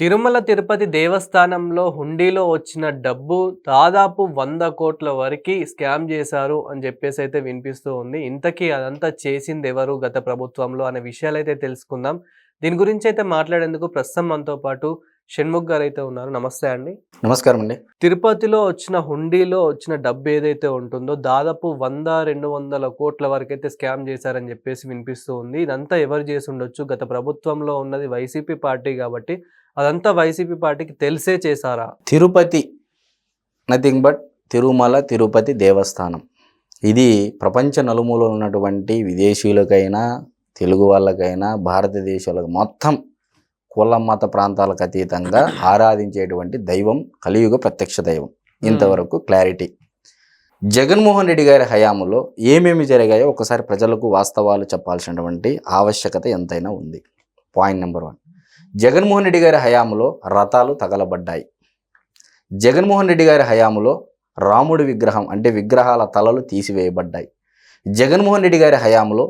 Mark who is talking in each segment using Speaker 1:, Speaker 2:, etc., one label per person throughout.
Speaker 1: తిరుమల తిరుపతి దేవస్థానంలో హుండీలో వచ్చిన డబ్బు దాదాపు వంద కోట్ల వరకు స్కామ్ చేశారు అని చెప్పేసి అయితే వినిపిస్తూ ఉంది. ఇంతకీ అదంతా చేసింది ఎవరు గత ప్రభుత్వంలో అనే విషయాలు అయితే తెలుసుకుందాం. దీని గురించి అయితే మాట్లాడేందుకు ప్రస్తుతం మనతో పాటు షణ్ముఖ్ గారు అయితే ఉన్నారు. నమస్తే అండి.
Speaker 2: నమస్కారం అండి.
Speaker 1: తిరుపతిలో వచ్చిన హుండీలో వచ్చిన డబ్బు ఏదైతే ఉంటుందో దాదాపు వంద రెండు వందల కోట్ల వరకు అయితే స్కామ్ చేశారని చెప్పేసి వినిపిస్తూ ఉంది. ఇదంతా ఎవరు చేసి ఉండొచ్చు? గత ప్రభుత్వంలో ఉన్నది వైసీపీ పార్టీ కాబట్టి అదంతా వైసీపీ పార్టీకి తెలిసే చేశారా?
Speaker 2: Tirupati nothing but Tirumala Tirupati Devasthanam. ఇది ప్రపంచ నలుమూలలో ఉన్నటువంటి విదేశీయులకైనా తెలుగు వాళ్ళకైనా భారతదేశాలకు మొత్తం కుల మత ప్రాంతాలకు అతీతంగా ఆరాధించేటువంటి దైవం కలియుగ ప్రత్యక్ష దైవం. ఇంతవరకు క్లారిటీ. జగన్మోహన్ రెడ్డి గారి హయాంలో ఏమేమి జరిగాయో ఒకసారి ప్రజలకు వాస్తవాలు చెప్పాల్సినటువంటి ఆవశ్యకత ఎంతైనా ఉంది. Point number one. Jaganmohan Reddy గారి హయాంలో రథాలు తగలబడ్డాయి. జగన్మోహన్ రెడ్డి గారి హయాంలో రాముడి విగ్రహం అంటే విగ్రహాల తలలు తీసివేయబడ్డాయి. జగన్మోహన్ రెడ్డి గారి హయాంలో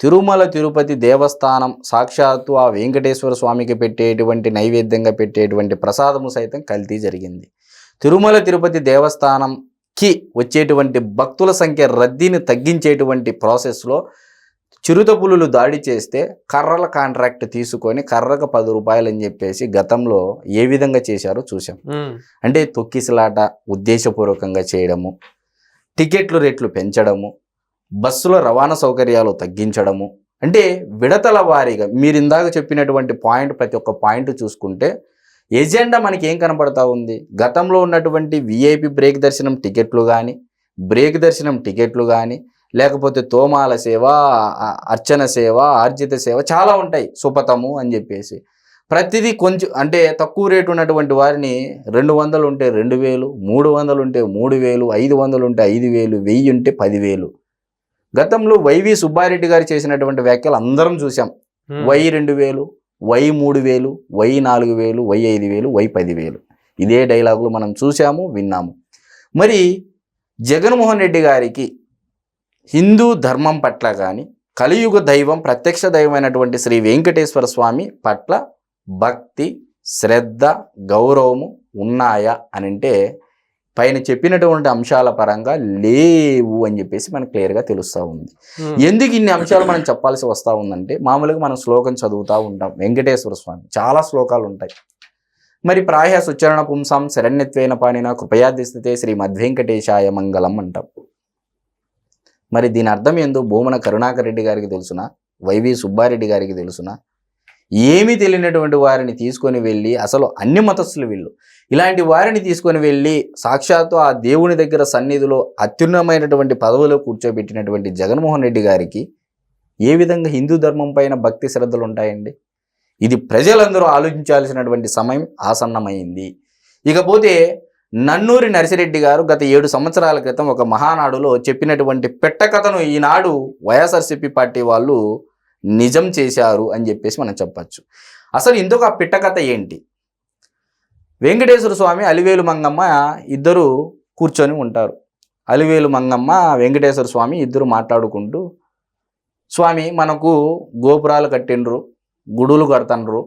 Speaker 2: తిరుమల తిరుపతి దేవస్థానం సాక్షాత్తు ఆ వెంకటేశ్వర స్వామికి పెట్టేటువంటి నైవేద్యంగా పెట్టేటువంటి ప్రసాదము సైతం కల్తీ జరిగింది. తిరుమల తిరుపతి దేవస్థానంకి వచ్చేటువంటి భక్తుల సంఖ్య రద్దీని తగ్గించేటువంటి ప్రాసెస్లో చిరుత పులులు దాడి చేస్తే కర్రల కాంట్రాక్ట్ తీసుకొని కర్రకు పది రూపాయలు అని చెప్పేసి గతంలో ఏ విధంగా చేశారో చూసాం అంటే తొక్కిసలాట ఉద్దేశపూర్వకంగా చేయడము టికెట్లు రేట్లు పెంచడము బస్సుల రవాణా సౌకర్యాలు తగ్గించడము. అంటే విడతల వారీగా మీరు ఇందాక చెప్పినటువంటి పాయింట్ ప్రతి ఒక్క పాయింట్ చూసుకుంటే ఎజెండా మనకి ఏం కనపడతా ఉంది? గతంలో ఉన్నటువంటి విఐపి బ్రేక్ దర్శనం టికెట్లు కానీ బ్రేక్ దర్శనం టికెట్లు కానీ లేకపోతే తోమాల సేవ అర్చన సేవ ఆర్జిత సేవ చాలా ఉంటాయి సుపతము అని చెప్పేసి. ప్రతిదీ కొంచెం అంటే తక్కువ రేటు ఉన్నటువంటి వారిని రెండు వందలు ఉంటే రెండు వేలు మూడు వందలు ఉంటే మూడు వేలు ఐదు వందలు ఉంటే ఐదు వేలు వెయ్యి ఉంటే పదివేలు గతంలో వైవి సుబ్బారెడ్డి గారు చేసినటువంటి వ్యాఖ్యలు అందరం చూసాం వై రెండు వేలు వై మూడు వేలు వై నాలుగు వేలు వై ఐదు వేలు వై పదివేలు ఇదే డైలాగులు మనం చూసాము విన్నాము. మరి జగన్మోహన్ రెడ్డి గారికి హిందూ ధర్మం పట్ల కానీ కలియుగ దైవం ప్రత్యక్ష దైవమైనటువంటి శ్రీ వెంకటేశ్వర స్వామి పట్ల భక్తి శ్రద్ధ గౌరవము ఉన్నాయా అని అంటే పైన చెప్పినటువంటి అంశాల పరంగా లేవు అని చెప్పేసి మనకు క్లియర్గా తెలుస్తూ ఉంది. ఎందుకు ఇన్ని అంశాలు మనం చెప్పాల్సి వస్తూ ఉందంటే మామూలుగా మనం శ్లోకం చదువుతూ ఉంటాం వెంకటేశ్వర స్వామి చాలా శ్లోకాలు ఉంటాయి. మరి ప్రాయ సుచరణ పుంసాం శరణ్యత్వేన పాడిన కృపయాధిస్థితే శ్రీ మధ్వెంకటేశాయ మంగళం అంటాం. మరి దీని అర్థం ఏందో భూమన కరుణాకర్ రెడ్డి గారికి తెలుసునా? వైవి సుబ్బారెడ్డి గారికి తెలుసునా? ఏమీ తెలియనటువంటి వారిని తీసుకొని వెళ్ళి అసలు అన్ని మతస్థులు వీళ్ళు. ఇలాంటి వారిని తీసుకొని వెళ్ళి సాక్షాత్తు ఆ దేవుని దగ్గర సన్నిధిలో అత్యున్నమైనటువంటి పదవిలో కూర్చోబెట్టినటువంటి జగన్మోహన్ రెడ్డి గారికి ఏ విధంగా హిందూ ధర్మం పైన భక్తి శ్రద్ధలు ఉంటాయండి? ఇది ప్రజలందరూ ఆలోచించాల్సినటువంటి సమయం ఆసన్నమైంది. ఇకపోతే నన్నూరి నర్సిరెడ్డి గారు గత ఏడు సంవత్సరాల క్రితం ఒక మహానాడులో చెప్పినటువంటి పెట్టకథను ఈనాడు వైఎస్ఆర్సీపీ పార్టీ వాళ్ళు నిజం చేశారు అని చెప్పేసి మనం చెప్పచ్చు. అసలు ఇందుకు ఆ పిట్టకథ ఏంటి? వెంకటేశ్వర స్వామి అలివేలు మంగమ్మ ఇద్దరు కూర్చొని ఉంటారు. అలివేలు మంగమ్మ వెంకటేశ్వర స్వామి ఇద్దరు మాట్లాడుకుంటూ స్వామి మనకు గోపురాలు కట్టిండ్రు గుడులు కడతండ్రు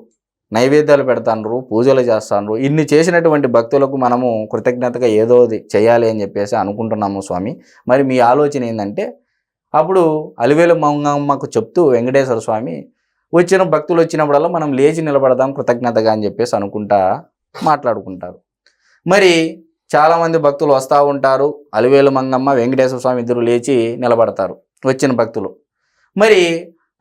Speaker 2: నైవేద్యాలు పెడతాండ్రు పూజలు చేస్తాండ్రు. ఇన్ని చేసినటువంటి భక్తులకు మనము కృతజ్ఞతగా ఏదో చేయాలి అని చెప్పేసి అనుకుంటున్నాము స్వామి. మరి మీ ఆలోచన ఏంటంటే అప్పుడు అలివేలు మంగమ్మకు చెప్తూ వెంకటేశ్వర స్వామి వచ్చిన భక్తులు వచ్చినప్పుడల్లా మనం లేచి నిలబడదాం కృతజ్ఞతగా అని చెప్పేసి అనుకుంటా మాట్లాడుకుంటారు. మరి చాలామంది భక్తులు వస్తూ ఉంటారు అలివేలు మంగమ్మ వెంకటేశ్వర స్వామి ఇద్దరు లేచి నిలబడతారు వచ్చిన భక్తులు. మరి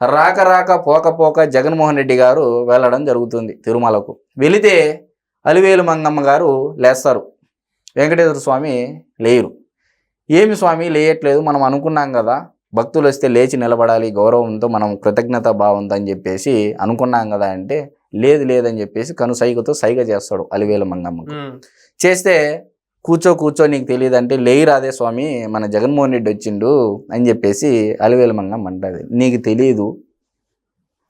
Speaker 2: రాక రాక పోక పోక జగన్మోహన్ రెడ్డి గారు వెళ్ళడం జరుగుతుంది తిరుమలకు. వెళితే అలివేలు మంగమ్మ గారు లేస్తారు. వెంకటేశ్వర స్వామి లేరు. ఏమి స్వామి లేయట్లేదు మనం అనుకున్నాం కదా. భక్తులు వస్తే లేచి నిలబడాలి గౌరవంతో మనం కృతజ్ఞత భావంతో అని చెప్పేసి అనుకున్నాం కదా అంటే లేదు లేదని చెప్పేసి కను సైగతో సైగ చేస్తాడు అలివేలు మంగమ్మకు. చేస్తే కూర్చో కూర్చో నీకు తెలియదు అంటే లేయిరాదే స్వామి మన జగన్మోహన్ రెడ్డి వచ్చిండు అని చెప్పేసి అలివేలు మంగం అంటది. నీకు తెలియదు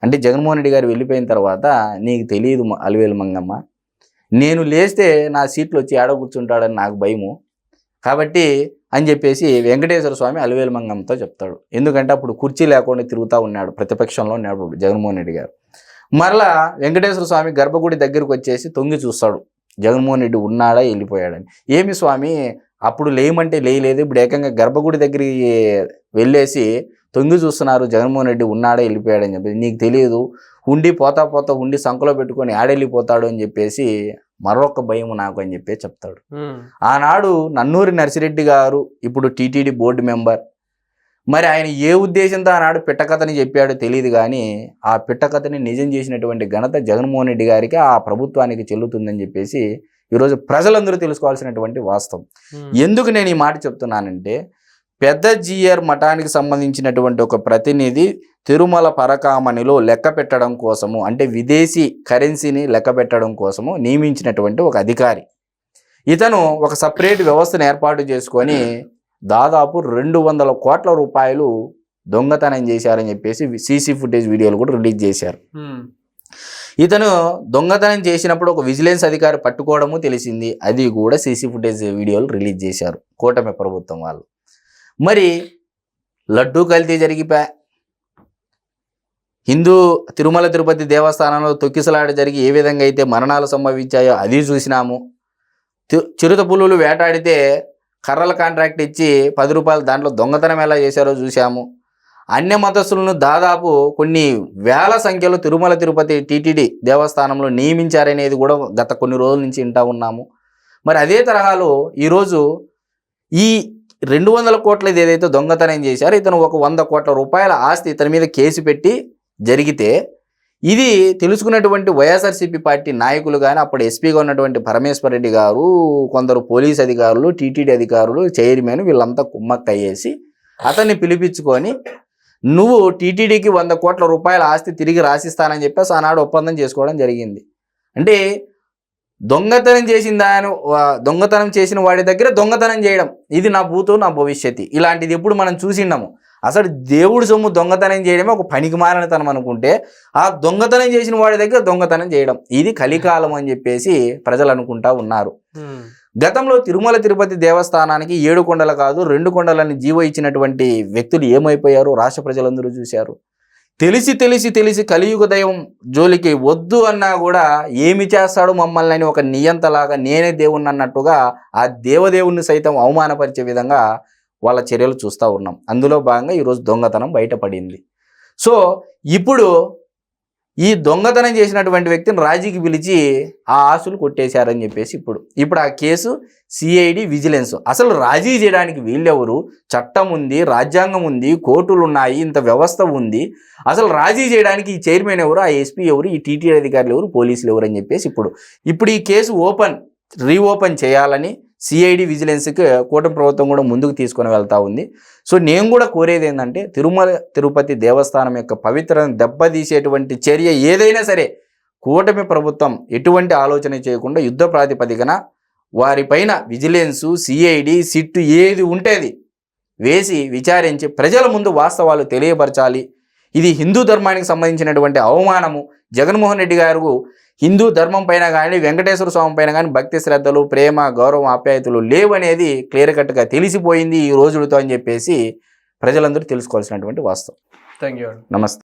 Speaker 2: అంటే జగన్మోహన్ రెడ్డి గారు వెళ్ళిపోయిన తర్వాత నీకు తెలియదు మ- అలివేలు మంగమ్మ. నేను లేస్తే నా సీట్లు వచ్చి ఆడ కూర్చుంటాడని నాకు భయము. కాబట్టి అని చెప్పేసి వెంకటేశ్వర స్వామి అలివేలు మంగంతో చెప్తాడు. ఎందుకంటే అప్పుడు కుర్చీ లేకుండా తిరుగుతూ ఉన్నాడు ప్రతిపక్షంలో ఉన్నాడు జగన్మోహన్ రెడ్డి గారు. మరలా వెంకటేశ్వర స్వామి గర్భగుడి దగ్గరకు వచ్చేసి తొంగి చూస్తాడు. జగన్మోహన్ రెడ్డి ఉన్నాడా వెళ్ళిపోయాడని ఏమి స్వామి అప్పుడు లేయమంటే లేయలేదు ఇప్పుడు ఏకంగా గర్భగుడి దగ్గరికి వెళ్ళేసి తొంగి చూస్తున్నారు జగన్మోహన్ రెడ్డి ఉన్నాడా వెళ్ళిపోయాడని చెప్పి నీకు తెలియదు ఉండి పోతా పోతా ఉండి సంకలో పెట్టుకొని ఆడెళ్ళిపోతాడు అని చెప్పేసి మరొక భయం నాకు అని చెప్పి చెప్తాడు. ఆనాడు నన్నూరి నర్సిరెడ్డి గారు ఇప్పుడు టీటీడీ బోర్డు మెంబర్ మరి ఆయన ఏ ఉద్దేశంతో ఆనాడు పిట్టకథని చెప్పాడో తెలియదు కానీ ఆ పిట్టకథని నిజం చేసినటువంటి ఘనత జగన్మోహన్ రెడ్డి గారికి ఆ ప్రభుత్వానికి చెల్లుతుందని చెప్పేసి ఈరోజు ప్రజలందరూ తెలుసుకోవాల్సినటువంటి వాస్తవం. ఎందుకు నేను ఈ మాట చెప్తున్నానంటే పెద్ద జిఆర్ మఠానికి సంబంధించినటువంటి ఒక ప్రతినిధి తిరుమల పరకామణిలో లెక్క పెట్టడం కోసము అంటే విదేశీ కరెన్సీని లెక్క పెట్టడం కోసము నియమించినటువంటి ఒక అధికారి. ఇతను ఒక సపరేట్ వ్యవస్థను ఏర్పాటు చేసుకొని దాదాపు రెండు వందల కోట్ల రూపాయలు దొంగతనం చేశారని చెప్పేసి సీసీ ఫుటేజ్ వీడియోలు కూడా రిలీజ్ చేశారు. ఇతను దొంగతనం చేసినప్పుడు ఒక విజిలెన్స్ అధికారి పట్టుకోవడము తెలిసింది. అది కూడా సీసీ ఫుటేజ్ వీడియోలు రిలీజ్ చేశారు కూటమి ప్రభుత్వం వాళ్ళు. మరి లడ్డూ కల్తీ జరిగిపోయా హిందూ తిరుమల తిరుపతి దేవస్థానంలో తొక్కిసలాట జరిగి ఏ విధంగా అయితే మరణాలు సంభవించాయో అది చూసినాము. చిరుత పులులు వేటాడితే కర్రల కాంట్రాక్ట్ ఇచ్చి పది రూపాయలు దాంట్లో దొంగతనం ఎలా చేశారో చూశాము. అన్య మతస్థులను దాదాపు కొన్ని వేల సంఖ్యలో తిరుమల తిరుపతి టీటీడీ దేవస్థానంలో నియమించారనేది కూడా గత కొన్ని రోజుల నుంచి వింటా ఉన్నాము. మరి అదే తరహాలో ఈరోజు ఈ రెండు వందల కోట్లది ఏదైతే దొంగతనం చేశారో ఇతను ఒక వంద కోట్ల రూపాయల ఆస్తి ఇతని మీద కేసు పెట్టి జరిగితే ఇది తెలుసుకున్నటువంటి వైఎస్ఆర్సీపీ పార్టీ నాయకులు కానీ అప్పుడు ఎస్పీగా ఉన్నటువంటి పరమేశ్వర్ రెడ్డి గారు కొందరు పోలీస్ అధికారులు టీటీడీ అధికారులు చైర్మన్ వీళ్ళంతా కుమ్మక్కయ్యేసి అతన్ని పిలిపించుకొని నువ్వు టీటీడీకి వంద కోట్ల రూపాయల ఆస్తి తిరిగి రాసిస్తానని చెప్పేసి ఆనాడు ఒప్పందం చేసుకోవడం జరిగింది. అంటే దొంగతనం చేసిన దాని దొంగతనం చేసిన వాడి దగ్గర దొంగతనం చేయడం ఇది నా భూతో నా భవిష్యత్తు. ఇలాంటిది ఎప్పుడు మనం చూసిన్నాము అసలు దేవుడి సొమ్ము దొంగతనం చేయడమే ఒక పనికి మారనితనం అనుకుంటే ఆ దొంగతనం చేసిన వాడి దగ్గర దొంగతనం చేయడం. ఇది కలికాలం అని చెప్పేసి ప్రజలు అనుకుంటా ఉన్నారు. గతంలో తిరుమల తిరుపతి దేవస్థానానికి ఏడు కొండలు కాదు రెండు కొండలని జీవో ఇచ్చినటువంటి వ్యక్తులు ఏమైపోయారు? రాష్ట్ర ప్రజలందరూ చూశారు. తెలిసి తెలిసి తెలిసి కలియుగ దైవం జోలికి వద్దు అన్నా కూడా ఏమి చేస్తాడు మమ్మల్ని అని ఒక నియంతలాగా నేనే దేవుణ్ణి అన్నట్టుగా ఆ దేవదేవుణ్ణి సైతం అవమానపరిచే విధంగా వాళ్ళ చర్యలు చూస్తూ ఉన్నాం. అందులో భాగంగా ఈరోజు దొంగతనం బయటపడింది. సో ఇప్పుడు ఈ దొంగతనం చేసినటువంటి వ్యక్తిని రాజీకి పిలిచి ఆ ఆస్తులు కొట్టేశారని చెప్పేసి ఇప్పుడు ఇప్పుడు ఆ కేసు సిఐడి విజిలెన్స్. అసలు రాజీ చేయడానికి వీళ్ళెవరు? చట్టం ఉంది రాజ్యాంగం ఉంది కోర్టులు ఉన్నాయి ఇంత వ్యవస్థ ఉంది. అసలు రాజీ చేయడానికి ఈ చైర్మన్ ఎవరు? ఆ ఎస్పీ ఎవరు? ఈ టీటీ అధికారులు ఎవరు? పోలీసులు ఎవరు అని చెప్పేసి ఇప్పుడు ఇప్పుడు ఈ కేసు ఓపెన్ రీఓపెన్ చేయాలని సిఐడి విజిలెన్స్కి కూటమి ప్రభుత్వం కూడా ముందుకు తీసుకొని వెళ్తా ఉంది. సో నేను కూడా కోరేది ఏంటంటే తిరుమల తిరుపతి దేవస్థానం యొక్క పవిత్రను దెబ్బతీసేటువంటి చర్య ఏదైనా సరే కూటమి ప్రభుత్వం ఎటువంటి ఆలోచన చేయకుండా యుద్ధ ప్రాతిపదికన వారిపైన విజిలెన్సు సిఐడి సిట్టు ఏది ఉంటేది వేసి విచారించి ప్రజల ముందు వాస్తవాలు తెలియపరచాలి. ఇది హిందూ ధర్మానికి సంబంధించినటువంటి అవమానము. జగన్మోహన్ రెడ్డి గారు హిందూ ధర్మం పైన కానీ వెంకటేశ్వర స్వామి పైన కానీ భక్తి శ్రద్ధలు ప్రేమ గౌరవం ఆప్యాయతలు లేవనేది క్లియర్ కట్గా తెలిసిపోయింది ఈ రోజులతో అని చెప్పేసి ప్రజలందరూ తెలుసుకోవాల్సినటువంటి వాస్తవం.
Speaker 1: థ్యాంక్ యూ
Speaker 2: నమస్తే.